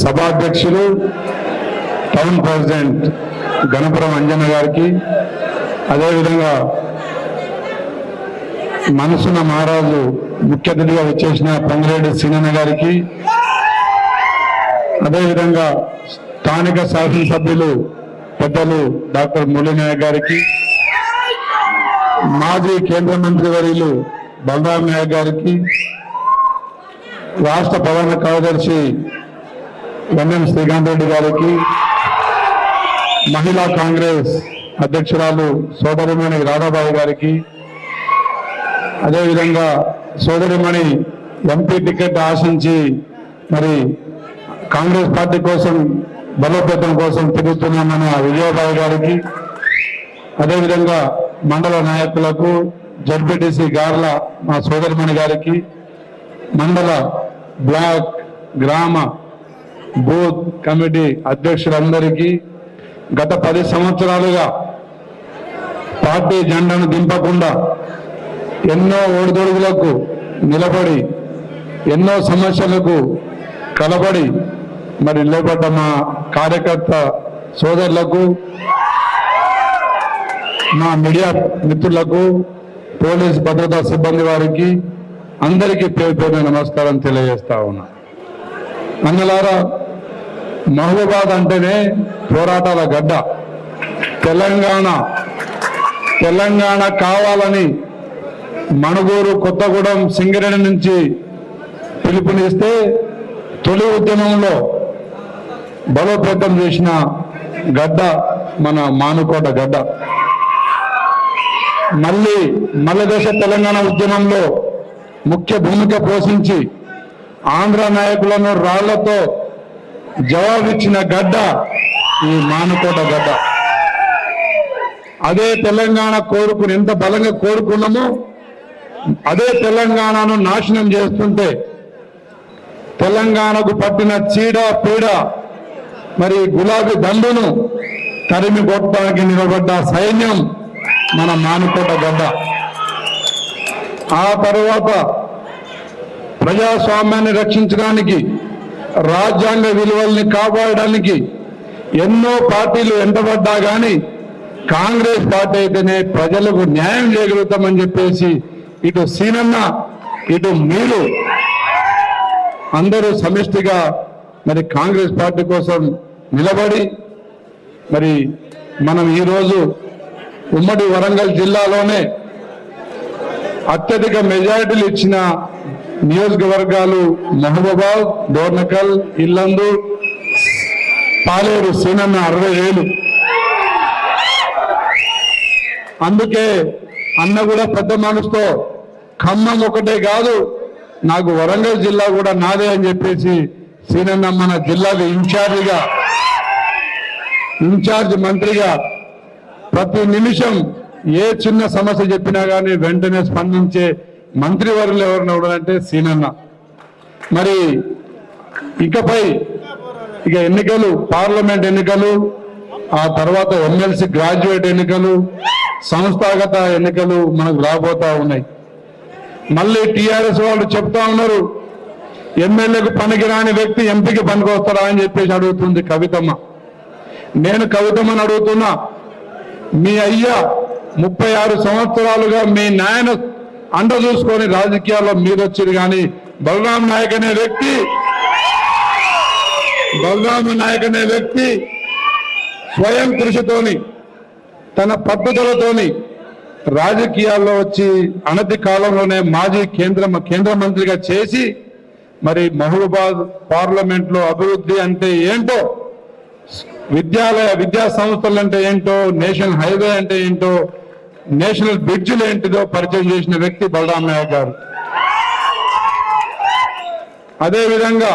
సభాధ్యక్షులు town president Ganapuram Anjanna గారికి అదేవిధంగా మనసున మహారాజు ముఖ్య అతిథిగా వచ్చేసిన పొంగిరెడ్డి సీనన్న గారికి అదేవిధంగా స్థానిక శాసనసభ్యులు పెద్దలు డాక్టర్ మురళీనాయక్ గారికి మాజీ కేంద్ర మంత్రి వర్యులు బలరాం నాయక్ గారికి రాష్ట్ర ప్రధాన కార్యదర్శి ఎన్ఎం శ్రీకాంత్ రెడ్డి గారికి మహిళా కాంగ్రెస్ అధ్యక్షురాలు సోదరిమణి రాధాబాయి గారికి అదేవిధంగా సోదరిమణి ఎంపీ టికెట్ ఆశించి మరి కాంగ్రెస్ పార్టీ కోసం బలోపేతం కోసం తిరుగుతున్న మన విజయబాయి గారికి అదేవిధంగా మండల నాయకులకు జడ్పీటీసీ గార్ల మా సోదరిమణి గారికి మండల బ్లాక్ గ్రామ బూత్ కమిటీ అధ్యక్షులందరికీ గత పది సంవత్సరాలుగా పార్టీ జెండాను దింపకుండా ఎన్నో ఒడిదొడుగులకు నిలబడి ఎన్నో సమస్యలకు కలబడి మరి నిలబడ్డ మా కార్యకర్త సోదరులకు మా మీడియా మిత్రులకు పోలీస్ భద్రతా సిబ్బంది వారికి అందరికీ పేరు పేరు నమస్కారం తెలియజేస్తా ఉన్నా. మంగళారా మహబూబాద్ అంటేనే పోరాటాల గడ్డ. తెలంగాణ తెలంగాణ కావాలని మణుగూరు కొత్తగూడెం సింగరేణి నుంచి పిలుపునిస్తే తొలి ఉద్యమంలో బలోపేతం చేసిన గడ్డ మన మానుకోట గడ్డ. మళ్ళీ మల్లదేశ తెలంగాణ ఉద్యమంలో ముఖ్య భూమిక పోషించి ఆంధ్ర నాయకులను రాళ్ళతో జవాబిచ్చిన గడ్డ ఈ మానుకోట గడ్డ. అదే తెలంగాణ కోరుకుని ఎంత బలంగా కోరుకున్నామో అదే తెలంగాణను నాశనం చేస్తుంటే తెలంగాణకు పట్టిన చీడ పీడ మరి గులాబీ దండును తరిమి కొట్టడానికి నిలబడ్డ సైన్యం మన మానుకోట గడ్డ. ఆ తరువాత ప్రజాస్వామ్యాన్ని రక్షించడానికి రాజ్యాంగ విలువల్ని కాపాడడానికి ఎన్నో పార్టీలు వెంటబడ్డా కానీ కాంగ్రెస్ పార్టీ అయితేనే ప్రజలకు న్యాయం చేయగలుగుతామని చెప్పేసి ఇటు సీనన్న ఇటు మీరు అందరూ సమిష్టిగా మరి కాంగ్రెస్ పార్టీ కోసం నిలబడి మరి మనం ఈరోజు ఉమ్మడి వరంగల్ జిల్లాలోనే అత్యధిక మెజారిటీలు ఇచ్చిన నియోజకవర్గాలు మహబూబాద్ డోర్నకల్ ఇల్లందు పాలేరు సీనన్న అరవై వేలు. అందుకే అన్న కూడా పెద్ద మనసుతో ఖమ్మం ఒకటే కాదు నాకు వరంగల్ జిల్లా కూడా నాదే అని చెప్పేసి సీనన్న మన జిల్లాకి ఇన్ఛార్జిగా ఇన్ఛార్జ్ మంత్రిగా ప్రతి నిమిషం ఏ చిన్న సమస్య చెప్పినా కానీ వెంటనే స్పందించే మంత్రివర్యులు ఎవరిని ఎవరంటే సీనన్న. మరి ఇకపై ఇక ఎన్నికలు పార్లమెంట్ ఎన్నికలు ఆ తర్వాత ఎమ్మెల్సీ గ్రాడ్యుయేట్ ఎన్నికలు సంస్థాగత ఎన్నికలు మనకు రాబోతా ఉన్నాయి. మళ్ళీ టీఆర్ఎస్ వాళ్ళు చెప్తా ఉన్నారు ఎమ్మెల్యేకు పనికిరాని వ్యక్తి ఎంపీకి పనికొస్తారా అని చెప్పేసి అడుగుతుంది కవితమ్మ. నేను కవితమ్మని అడుగుతున్నా మీ అయ్యా ముప్పై ఆరు సంవత్సరాలుగా మీ నాయన అండ చూసుకొని రాజకీయాల్లో మీరు వచ్చారు కానీ బలరాం నాయక్ అనే వ్యక్తి బలరాం నాయక్ అనే వ్యక్తి స్వయం కృషితోని తన పద్ధతులతోని రాజకీయాల్లో వచ్చి అనతి కాలంలోనే మాజీ కేంద్ర కేంద్ర మంత్రిగా చేసి మరి మహబూబాద్ పార్లమెంట్లో అభివృద్ధి అంటే ఏంటో విద్యాలయ విద్యా సంస్థలు అంటే ఏంటో నేషనల్ హైవే అంటే ఏంటో నేషనల్ బ్రిడ్జ్లు ఏంటిదో పరిచయం చేసిన వ్యక్తి బలరాం నాయక్ గారు. అదే విధంగా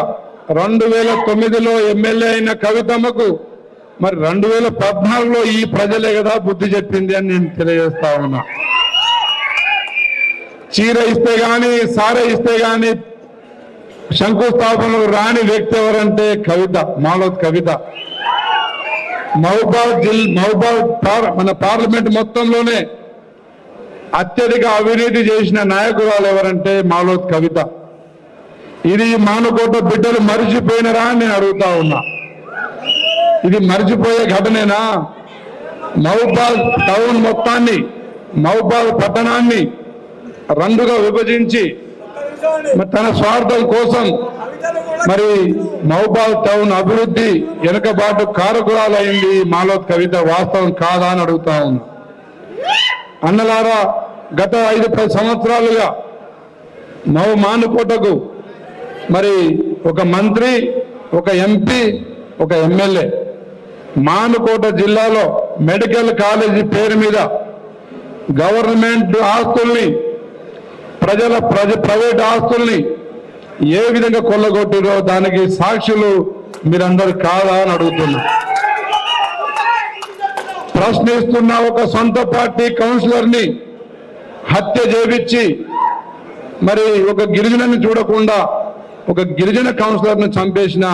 రెండు వేల తొమ్మిదిలో ఎమ్మెల్యే అయిన కవితమ్మకు మరి రెండు వేల పద్నాలుగులో ఈ ప్రజలే కదా బుద్ధి చెప్పింది అని నేను తెలియజేస్తా ఉన్నా. చీర ఇస్తే గాని సార ఇస్తే గాని శంకుస్థాపనకు రాని వ్యక్తి ఎవరంటే కవిత మాలో కవిత. మహబాద్ జిల్ మహబాద్ మన పార్లమెంట్ మొత్తంలోనే అత్యధిక అవినీతి చేసిన నాయకురాలు ఎవరంటే మాలోత్ కవిత. ఇది మానుకోట బిడ్డలు మరిచిపోయినరా అని నేను అడుగుతా ఉన్నా. ఇది మరిచిపోయే ఘటనేనా? మహబాద్ టౌన్ మొత్తాన్ని మహబాద్ పట్టణాన్ని రెండుగా విభజించి తన స్వార్థం కోసం మరి మహబాద్ టౌన్ అభివృద్ధి వెనుకబాటు కారకురాలైంది మాలో కవిత వాస్తవం కాదా అని అడుగుతా అన్నలారా గత ఐదు పది సంవత్సరాలుగా నవ మానుకోటకు మరి ఒక మంత్రి ఒక ఎంపీ ఒక ఎమ్మెల్యే మానుకోట జిల్లాలో మెడికల్ కాలేజీ పేరు మీద గవర్నమెంట్ ఆస్తుల్ని ప్రజల ప్రజ ప్రైవేట్ ఆస్తుల్ని ఏ విధంగా కొల్లగొట్టిరో దానికి సాక్షులు మీరందరు కాదా అని అడుగుతున్నా. ప్రశ్నిస్తున్న ఒక సొంత పార్టీ కౌన్సిలర్ని హత్య చేపించి మరి ఒక గిరిజనని చూడకుండా ఒక గిరిజన కౌన్సిలర్ను చంపేసిన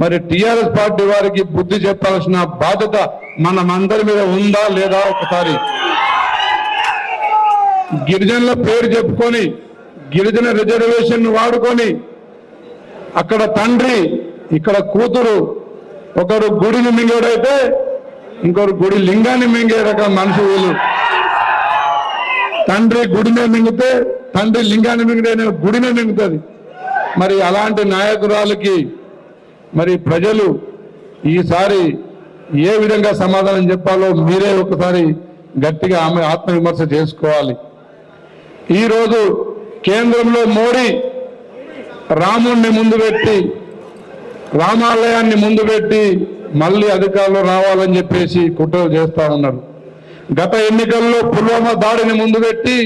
మరి టిఆర్ఎస్ పార్టీ వారికి బుద్ధి చెప్పాల్సిన బాధ్యత మనమందరి మీద ఉందా లేదా ఒకసారి. గిరిజనుల పేరు చెప్పుకొని గిరిజన రిజర్వేషన్ వాడుకొని అక్కడ తండ్రి ఇక్కడ కూతురు ఒకరు గుడిని మింగేడైతే ఇంకొకరు గుడి లింగాన్ని మింగే రకం మనిషి వీళ్ళు. తండ్రి గుడినే మింగితే తండ్రి లింగాన్ని మింగితే గుడినే మింగుతుంది. మరి అలాంటి నాయకురాలకి మరి ప్రజలు ఈసారి ఏ విధంగా సమాధానం చెప్పాలో మీరే ఒకసారి గట్టిగా ఆమె ఆత్మవిమర్శ చేసుకోవాలి. ఈరోజు కేంద్రంలో మోడీ రాముణ్ణి ముందు పెట్టి రామాలయాన్ని ముందు పెట్టి మళ్ళీ అధికారంలో రావాలని చెప్పేసి కుట్రలు చేస్తా ఉన్నారు. గత ఎన్నికల్లో పుల్వామా దాడిని ముందు పెట్టి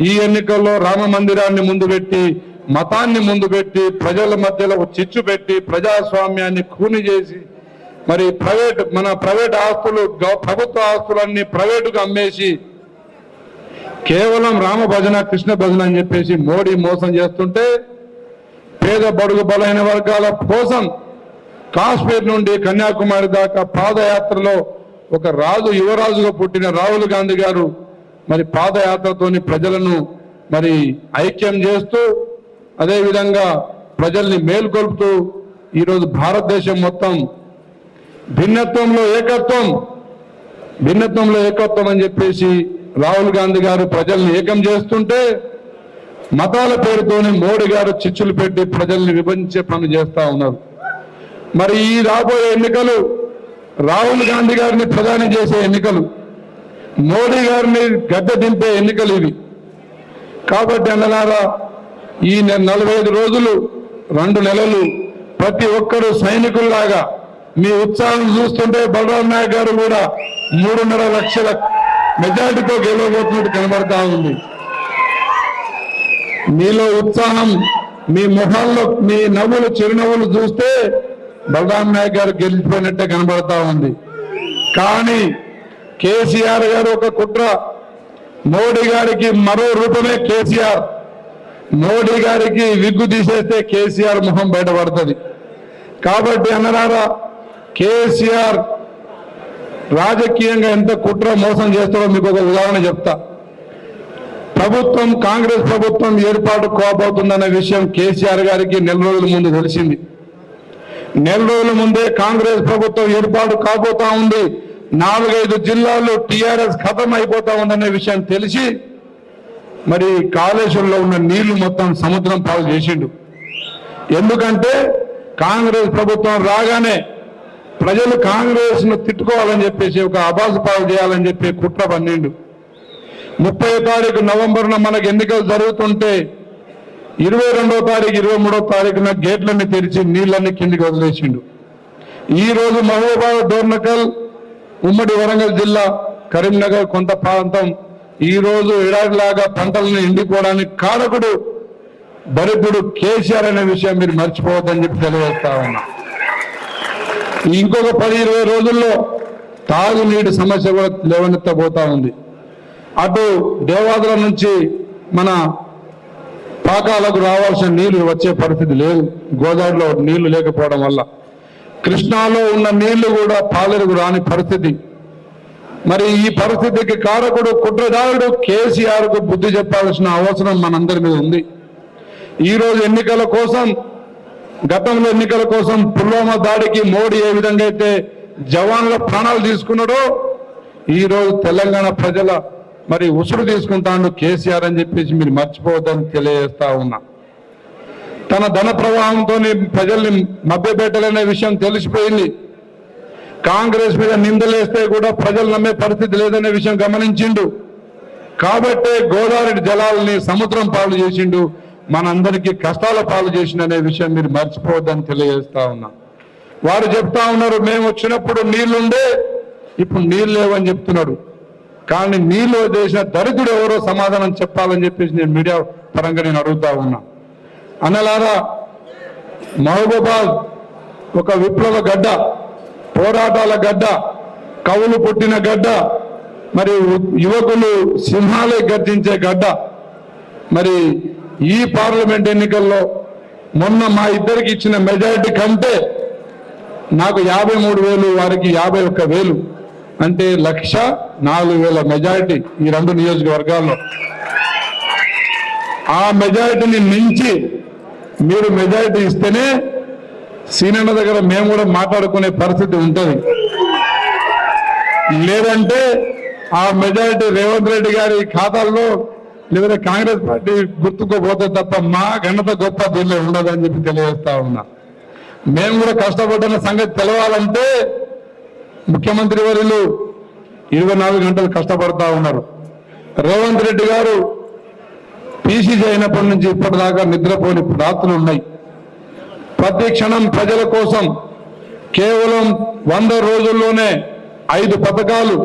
ఈ ఎన్నికల్లో రామ మందిరాన్ని ముందు పెట్టి మతాన్ని ముందు పెట్టి ప్రజల మధ్యలో చిచ్చు పెట్టి ప్రజాస్వామ్యాన్ని కూని చేసి మరి ప్రైవేట్ మన ప్రైవేట్ ఆస్తులు ప్రభుత్వ ఆస్తులన్నీ ప్రైవేటుకు అమ్మేసి కేవలం రామ భజన కృష్ణ భజన అని చెప్పేసి మోడీ మోసం చేస్తుంటే పేద బడుగు బలహీన వర్గాల కోసం కాశ్మీర్ నుండి కన్యాకుమారి దాకా పాదయాత్రలో ఒక రాజు యువరాజుగా పుట్టిన రాహుల్ గాంధీ గారు మరి పాదయాత్రతోని ప్రజలను మరి ఐక్యం చేస్తూ అదేవిధంగా ప్రజల్ని మేల్కొల్పుతూ ఈరోజు భారతదేశం మొత్తం భిన్నత్వంలో ఏకత్వం భిన్నత్వంలో ఏకత్వం అని చెప్పేసి రాహుల్ గాంధీ గారు ప్రజల్ని ఏకం చేస్తుంటే మతాల పేరుతోని మోడీ గారు చిచ్చులు పెట్టి ప్రజల్ని విభజించే పని చేస్తా ఉన్నారు. మరి ఈ రాబోయే ఎన్నికలు రాహుల్ గాంధీ గారిని ప్రధాని చేసే ఎన్నికలు మోడీ గారిని గద్దె దింపే ఎన్నికలు ఇవి. కాబట్టి అన్నలారా ఈ నలభై ఐదు రోజులు రెండు నెలలు ప్రతి ఒక్కరూ సైనికుల్లాగా మీ ఉత్సాహం చూస్తుంటే బలరాం నాయక్ గారు కూడా మూడున్నర లక్షల మెజార్టీతో గెలవబోతున్నట్టు కనబడతా ఉంది. మీలో ఉత్సాహం మీ మొహాల్లో మీ నవ్వులు చిరునవ్వులు చూస్తే బలరాం నాయక్ గారు గెలిచిపోయినట్టే కనబడతా ఉంది. కానీ కేసీఆర్ గారు ఒక కుట్ర. మోడీ గారికి మరో రూపమే కేసీఆర్. మోడీ గారికి విగ్గు తీసేస్తే కేసీఆర్ ముఖం బయటపడుతుంది. కాబట్టి అన్నరారా కేసీఆర్ రాజకీయంగా ఎంత కుట్ర మోసం చేస్తారో మీకు ఒక ఉదాహరణ చెప్తా. ప్రభుత్వం కాంగ్రెస్ ప్రభుత్వం ఏర్పాటు కోబోతుందన్న విషయం కేసీఆర్ గారికి నెల రోజుల ముందు తెలిసింది. నెల రోజుల ముందే కాంగ్రెస్ ప్రభుత్వం ఏర్పాటు కాబోతా ఉంది. నాలుగైదు జిల్లాల్లో టీఆర్ఎస్ ఖతం అయిపోతా ఉందనే విషయం తెలిసి మరి కాళేశ్వరంలో ఉన్న నీళ్ళు మొత్తం సముద్రం పాలు చేసిండు. ఎందుకంటే కాంగ్రెస్ ప్రభుత్వం రాగానే ప్రజలు కాంగ్రెస్ను తిట్టుకోవాలని చెప్పేసి ఒక అబాసు పాలు చేయాలని చెప్పి కుట్ర పన్నెండు. ముప్పై తారీఖు నవంబర్న మనకు ఎన్నికలు జరుగుతుంటే ఇరవై రెండో తారీఖు ఇరవై మూడో తారీఖున గేట్లన్నీ తెరిచి నీళ్ళన్నీ కిందికి వదిలేసిండు. ఈ రోజు మహబూబాద్ డోర్నకల్ ఉమ్మడి వరంగల్ జిల్లా కరీంనగర్ కొంత ప్రాంతం ఈ రోజు ఎడారిలాగా పంటలను ఎండిపోవడానికి కారకుడు దరిద్రుడు కేసీఆర్ అనే విషయం మీరు మర్చిపోవద్దని చెప్పి తెలియజేస్తా ఉన్నా. ఇంకొక పది ఇరవై రోజుల్లో తాగునీటి సమస్య కూడా లేవనెత్తబోతా ఉంది. అటు దేవాదుల నుంచి మన పాకాలకు రావాల్సిన నీళ్ళు వచ్చే పరిస్థితి లేదు. గోదావరిలో నీళ్ళు లేకపోవడం వల్ల. కృష్ణాలో ఉన్న నీళ్ళు కూడా పాలెరుకు రాని పరిస్థితి. మరి ఈ పరిస్థితికి కారకుడు కుట్రదారుడు కేసీఆర్కు బుద్ధి చెప్పాల్సిన అవసరం మనందరి మీద ఉంది. ఈ రోజు ఎన్నికల కోసం గతంలో ఎన్నికల కోసం పుల్వామా దాడికి మోడీ ఏ విధంగా అయితే జవాన్ల ప్రాణాలు తీసుకున్నాడో ఈ రోజు తెలంగాణ ప్రజల మరి ఉసురు తీసుకుంటాడు కేసీఆర్ అని చెప్పేసి మీరు మర్చిపోవద్దని తెలియజేస్తా ఉన్నా. తన ధన ప్రవాహంతో ప్రజల్ని మభ్యపెట్టలేనే విషయం తెలిసిపోయింది. కాంగ్రెస్ మీద నిందలేస్తే కూడా ప్రజలు నమ్మే పరిస్థితి లేదనే విషయం గమనించిండు. కాబట్టే గోదావరి జలాలని సముద్రం పాలు చేసిండు. మనందరికీ కష్టాల పాలు చేసిన అనే విషయం మీరు మర్చిపోవద్దని తెలియజేస్తా ఉన్నా. వారు చెప్తా ఉన్నారు మేము వచ్చినప్పుడు నీళ్ళుండే ఇప్పుడు నీళ్ళు లేవని చెప్తున్నాడు. కానీ నీళ్ళు చేసిన దరిద్రుడు ఎవరో సమాధానం చెప్పాలని చెప్పేసి నేను మీడియా పరంగా నేను అడుగుతా ఉన్నా. అన్నలారా మహబూబాద్ ఒక విప్లవ గడ్డ పోరాటాల గడ్డ కవులు పుట్టిన గడ్డ మరి యువకులు సింహాలే గర్జించే గడ్డ మరి ఈ పార్లమెంట్ ఎన్నికల్లో మొన్న మా ఇద్దరికి ఇచ్చిన మెజారిటీ కంటే నాకు యాభై మూడు వేలు వారికి యాభై ఒక్క వేలు అంటే లక్ష నాలుగు వేల మెజారిటీ ఈ రెండు నియోజకవర్గాల్లో. ఆ మెజారిటీని మించి మీరు మెజారిటీ ఇస్తేనే సీనియర్ల దగ్గర మేము కూడా మాట్లాడుకునే పరిస్థితి ఉంటుంది. లేదంటే ఆ మెజారిటీ రేవంత్ రెడ్డి గారి ఖాతాల్లో లేదా కాంగ్రెస్ పార్టీ గుర్తుకోపోతే తప్ప మా ఘనత గొప్ప దీనిలో ఉండదని చెప్పి తెలియజేస్తా ఉన్నా. మేము కూడా కష్టపడ్డ సంగతి తెలవాలంటే ముఖ్యమంత్రి వర్యులు ఇరవై నాలుగు గంటలు కష్టపడతా ఉన్నారు. రేవంత్ రెడ్డి గారు పీసీసీ అయినప్పటి నుంచి ఇప్పటిదాకా నిద్రపోని రాత్రులు ఉన్నాయి. ప్రతి క్షణం ప్రజల కోసం కేవలం వంద రోజుల్లోనే ఐదు పథకాలు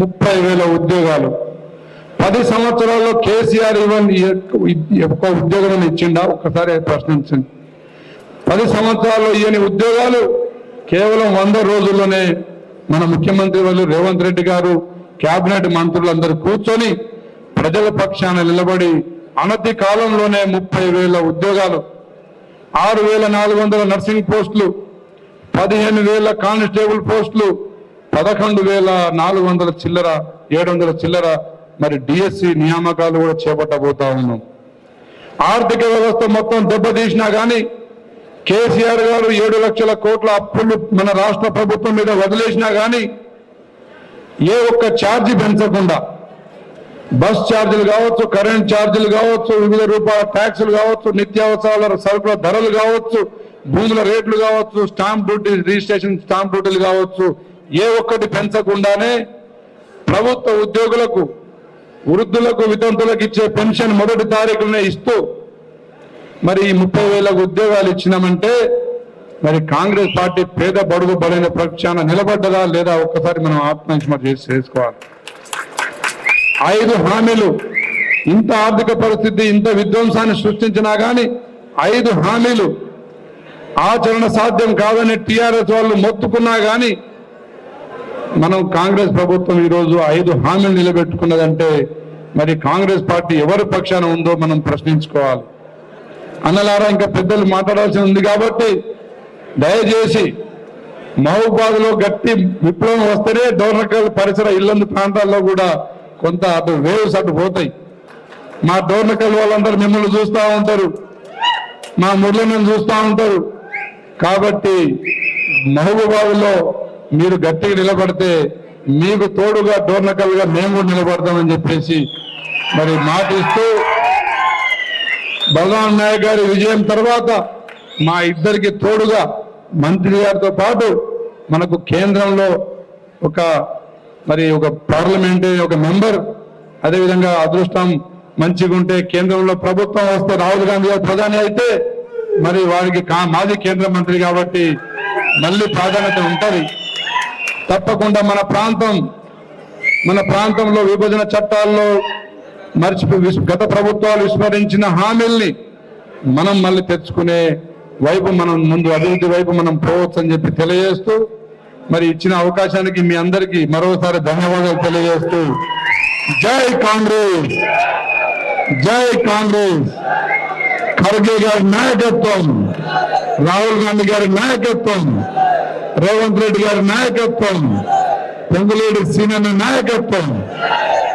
ముప్పై వేల ఉద్యోగాలు పది సంవత్సరాల్లో కేసీఆర్ ఇవ్వని ఒక్క ఉద్యోగం ఇచ్చిండా? ఒక్కసారి ప్రశ్నించండి. పది సంవత్సరాల్లో ఇవ్వని ఉద్యోగాలు కేవలం వంద రోజుల్లోనే మన ముఖ్యమంత్రి వాళ్ళు రేవంత్ రెడ్డి గారు కేబినెట్ మంత్రులందరూ కూర్చొని ప్రజల పక్షాన నిలబడి అనతి కాలంలోనే ముప్పై వేల ఉద్యోగాలు ఆరు వేల నాలుగు వందల నర్సింగ్ పోస్టులు పదిహేను వేల కానిస్టేబుల్ పోస్టులు పదకొండు వేల నాలుగు వందల చిల్లర ఏడు వందల చిల్లర మరి డిఎస్సి నియామకాలు కూడా చేపట్టబోతా ఉన్నాం. ఆర్థిక వ్యవస్థ మొత్తం దెబ్బతీసినా కానీ కేసీఆర్ గారు ఏడు లక్షల కోట్ల అప్పులు మన రాష్ట్ర ప్రభుత్వం మీద వదిలేసినా కానీ ఏ ఒక్క ఛార్జీ పెంచకుండా బస్ ఛార్జీలు కావచ్చు కరెంట్ ఛార్జీలు కావచ్చు వివిధ రూపాయల ట్యాక్సులు కావచ్చు నిత్యావసరాల సరుకుల ధరలు కావచ్చు భూముల రేట్లు కావచ్చు స్టాంప్ డ్యూటీ రిజిస్ట్రేషన్ స్టాంప్ డ్యూటీలు కావచ్చు ఏ ఒక్కటి పెంచకుండానే ప్రభుత్వ ఉద్యోగులకు వృద్ధులకు వితంతులకు ఇచ్చే పెన్షన్ మొదటి తారీఖునే ఇస్తూ మరి ఈ ముప్పై వేలకు ఉద్యోగాలు ఇచ్చినామంటే మరి కాంగ్రెస్ పార్టీ పేద బడుగు బలైన పక్షాన నిలబడ్డదా లేదా ఒక్కసారి మనం ఆత్మహత్య చేసి చేసుకోవాలి. ఐదు హామీలు. ఇంత ఆర్థిక పరిస్థితి ఇంత విధ్వంసాన్ని సృష్టించినా కానీ ఐదు హామీలు. ఆచరణ సాధ్యం కాదని టీఆర్ఎస్ వాళ్ళు మొత్తుకున్నా కానీ మనం కాంగ్రెస్ ప్రభుత్వం ఈరోజు ఐదు హామీలు నిలబెట్టుకున్నదంటే మరి కాంగ్రెస్ పార్టీ ఎవరి పక్షాన ఉందో మనం ప్రశ్నించుకోవాలి. అన్నలారా ఇంకా పెద్దలు మాట్లాడాల్సి ఉంది కాబట్టి దయచేసి మహబూబాద్లో గట్టి విప్లవం వస్తేనే డోర్నకల్ పరిసర ఇల్లందు ప్రాంతాల్లో కూడా కొంత అటు వేవ్స్ అటు పోతాయి. మా డోర్నకల్ వాళ్ళందరూ మిమ్మల్ని చూస్తూ ఉంటారు. మా మురళిని చూస్తూ ఉంటారు. కాబట్టి మహబూబాద్లో మీరు గట్టిగా నిలబడితే మీకు తోడుగా డోర్నకల్గా మేము కూడా నిలబడతామని చెప్పేసి మరి మాటిస్తూ బలరాం నాయక్ గారి విజయం తర్వాత మా ఇద్దరికి తోడుగా మంత్రి గారితో పాటు మనకు కేంద్రంలో ఒక మరి ఒక పార్లమెంట్ ఒక మెంబర్ అదేవిధంగా అదృష్టం మంచిగా ఉంటే కేంద్రంలో ప్రభుత్వం వస్తే రాహుల్ గాంధీ గారు ప్రధాని అయితే మరి వారికి కా- మాజీ కేంద్ర మంత్రి కాబట్టి మళ్ళీ ప్రాధాన్యత ఉంటుంది. తప్పకుండా మన ప్రాంతం మన ప్రాంతంలో విభజన చట్టాల్లో మర్చిపో గత ప్రభుత్వాలు విస్మరించిన హామీల్ని మనం మళ్ళీ తెచ్చుకునే వైపు మనం ముందు అభివృద్ధి వైపు మనం పోవచ్చు అని చెప్పి తెలియజేస్తూ మరి ఇచ్చిన అవకాశానికి మీ అందరికీ మరోసారి ధన్యవాదాలు తెలియజేస్తూ జై కాంగ్రెస్! జై కాంగ్రెస్! ఖర్గే గారి నాయకత్వం రాహుల్ గాంధీ గారి నాయకత్వం! రేవంత్ రెడ్డి గారి నాయకత్వం పొంగులేడు సీనన్న నాయకత్వం